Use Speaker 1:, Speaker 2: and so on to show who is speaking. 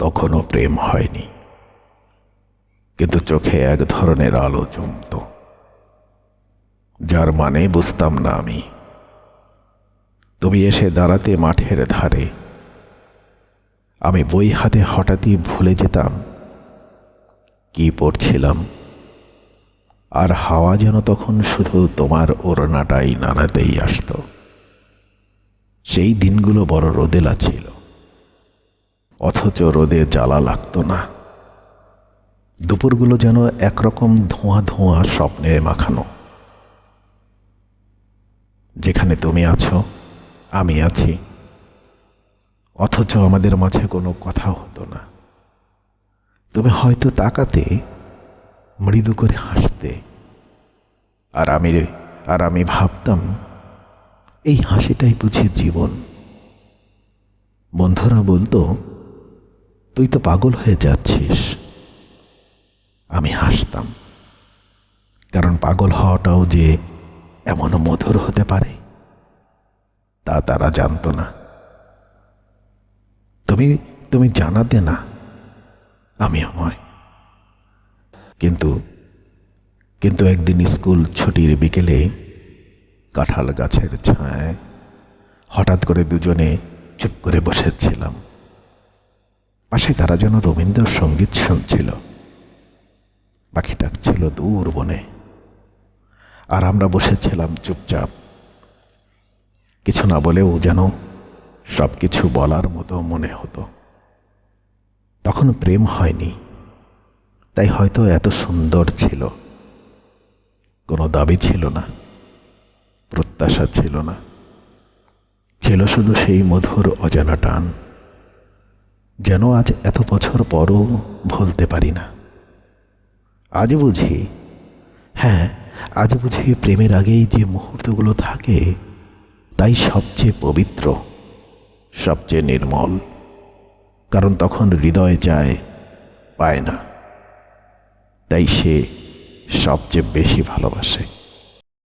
Speaker 1: তখনও প্রেম হয়নি। কিন্তু চোখে এক ধরনের আলো জমত। যার মানে বুঝতাম না আমি। তুমি এসে দাঁড়াতে মাঠের ধারে। আমি বই হাতে হঠাৎই ভুলে যেতাম। কি পড়ছিলাম? আর হাওয়া যেন তখন শুধু তোমার ওড়নাটাই নাড়াতেই আসতো। সেই দিনগুলো বড় রোদেলা ছিল। অথচ রোদে জ্বালা লাগতো না। দুপুরগুলো যেন একরকম ধোঁয়া ধোঁয়া স্বপ্নে মাখানো। যেখানে তুমি আছো, আমি আছি। অথচ আমাদের মাঝে কোনো কথা হতো না। তুমি হয়তো তাকাতে, মৃদু করে হাসতে। আর আমি আর আমি ভাবতাম, এই হাসিটাই বুঝি জীবন। বন্ধুরা বলতো তুই তো পাগল হয়ে যাচ্ছিস। আমি হাসতাম। কারণ পাগল হওয়াটাও যে এমন মধুর হতে পারে, তা তারা জানতো না। তুমি তুমি জানাতে না আমি নয়। কিন্তু কিন্তু একদিন স্কুল ছুটির বিকেলে কাঁঠাল গাছের ছায় হঠাৎ করে দুজনে চুপ করে বসেছিলাম। পাশে কারা যেন রবীন্দ্রসঙ্গীত শুনছিল। পাখি ডাকছিল দূর বনে। আর আমরা বসেছিলাম চুপচাপ। কিছু না বলেও যেন সব কিছু বলার মতো মনে হতো। তখন প্রেম হয়নি, তাই হয়তো এত সুন্দর ছিল। কোনো দাবি ছিল না, প্রত্যাশা ছিল না। ছিল শুধু সেই মধুর অজানা টান। যেন আজ এত বছর পরও ভুলতে পারি না। আজ বুঝি হ্যাঁ আজ বুঝি প্রেমের আগেই যে মুহূর্তগুলো থাকে, তাই সবচেয়ে পবিত্র, সবচেয়ে নির্মল, কারণ তখন হৃদয় যায়, পায় না। তাই সে সবচেয়ে বেশি ভালোবাসে।